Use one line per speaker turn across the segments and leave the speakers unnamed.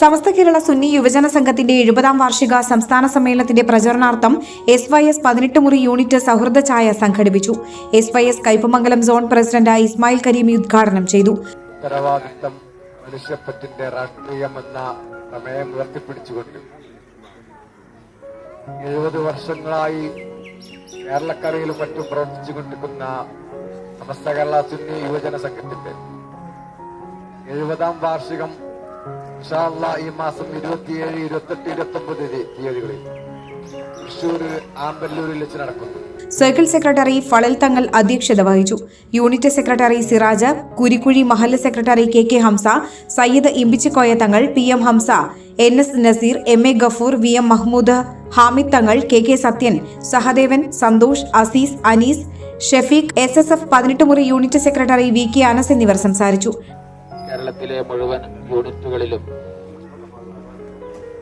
സമസ്ത കേരള സുന്നി യുവജന സംഘത്തിന്റെ എഴുപതാം വാർഷിക സംസ്ഥാന സമ്മേളനത്തിന്റെ പ്രചരണാർത്ഥം എസ് വൈ എസ് പതിനെട്ട് മുറി യൂണിറ്റ് സൗഹൃദ ചായ സംഘടിപ്പിച്ചു. S Y S Kaipamangalam zone president Ismail Karimi ഉദ്ഘാടനം ചെയ്തു.
രാഷ്ട്രീയമെന്ന എഴുപത് വർഷങ്ങളായി കേരളക്കരയിലും മറ്റും സമസ്ത കേരള സുന്നി യുവജന സംഘത്തിന്റെ എഴുപതാം വാർഷികം ഇൻഷാ അള്ളാ ഈ മാസം ഇരുപത്തിയേഴ് ഇരുപത്തെട്ട് ഇരുപത്തി ഒമ്പത് തീയതികളിൽ തൃശൂർ ആമ്പല്ലൂരിൽ വെച്ച് നടക്കുന്നു.
സർക്കിൾ സെക്രട്ടറി ഫളൽ തങ്ങൾ അധ്യക്ഷത വഹിച്ചു. Unit secretary Siraj Kurikkuzhi മഹല്ല secretary K K Hamsa Sayyid Imbichikkoya Thangal P M Hamsa N S Naseer M A Gafoor V M Mahmood Hamid Thangal K K Sathyan Sahadevan Santhosh Azeez Anees Shafeeq S S F പതിനെട്ട് മുറി unit secretary V K Anas എന്നിവർ സംസാരിച്ചു.
കേരളത്തിലെ മുഴുവൻ യൂണിറ്റുകളിലും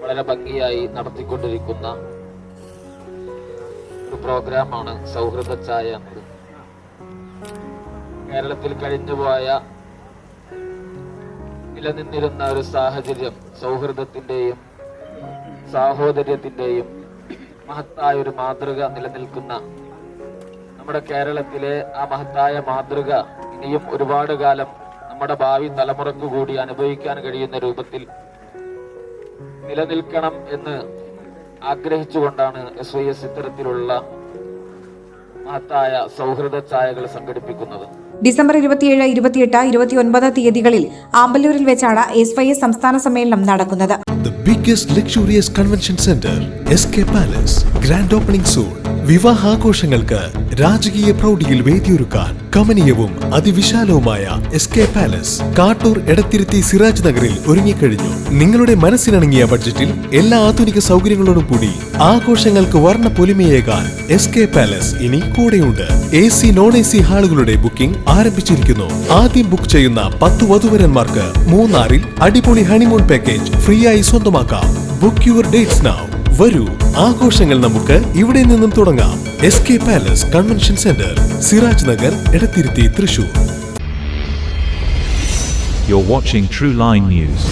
വളരെ ഭംഗിയായി നടത്തിക്കൊണ്ടിരിക്കുന്ന ഒരു പ്രോഗ്രാമാണ് സൗഹൃദ ചായ എന്നത്. കേരളത്തിൽ കഴിഞ്ഞുപോയ നിലനിന്നിരുന്ന ഒരു സാഹചര്യം സൗഹൃദത്തിന്റെയും സാഹോദര്യത്തിന്റെയും മഹത്തായ ഒരു മാതൃക നിലനിൽക്കുന്ന നമ്മുടെ കേരളത്തിലെ ആ മഹത്തായ മാതൃക ഇനിയും ഒരുപാട് കാലം നമ്മുടെ ഭാവി തലമുറയ്ക്ക് കൂടി അനുഭവിക്കാൻ കഴിയുന്ന രൂപത്തിൽ നിലനിൽക്കണം എന്ന് ആഗ്രഹിച്ചുകൊണ്ടാണ് എസ് വൈ എസ് ഇത്തരത്തിലുള്ള മഹത്തായ സൗഹൃദ ചായകൾ സംഘടിപ്പിക്കുന്നത്
ഡിസംബർ ഇരുപത്തിയേഴ് ഇരുപത്തിയെട്ട് ഇരുപത്തിയൊൻപത് തീയതികളിൽ ആമ്പല്ലൂരിൽ വെച്ചാണ് എസ് വൈ എസ് സംസ്ഥാന സമ്മേളനം നടക്കുന്നത്
The biggest luxurious convention center, SK Palace, grand opening soon. വിവാഹാഘോഷങ്ങൾക്ക് രാജകീയ പ്രൗഢിയിൽ വേദിയൊരുക്കാൻ കമനീയവും അതിവിശാലവുമായ S K palace Kattoor Edathiruthi Siraj നഗറിൽ ഒരുങ്ങിക്കഴിഞ്ഞു. നിങ്ങളുടെ മനസ്സിനിണങ്ങിയ ബഡ്ജറ്റിൽ എല്ലാ ആധുനിക സൗകര്യങ്ങളോടും കൂടി ആഘോഷങ്ങൾക്ക് വർണ പൊലിമയേകാൻ എസ് കെ പാലസ് ഇനി കൂടെയുണ്ട്. A C non A C ഹാളുകളുടെ booking ആരംഭിച്ചിരിക്കുന്നു. ആദ്യം ബുക്ക് ചെയ്യുന്ന പത്ത് വധുവരന്മാർക്ക് മൂന്നാറിൽ അടിപൊളി ഹണിമൂൺ പാക്കേജ് ഫ്രീ ആയി സ്വന്തമാക്കാം. ബുക്ക് യുവർ ഡേറ്റ്സ് നൗ വരൂ. ആഘോഷങ്ങൾ നമുക്ക് ഇവിടെ നിന്നും തുടങ്ങാം. S K palace convention centre Siraj Nagar Edathiruthi Thrissur
You're watching True Line News.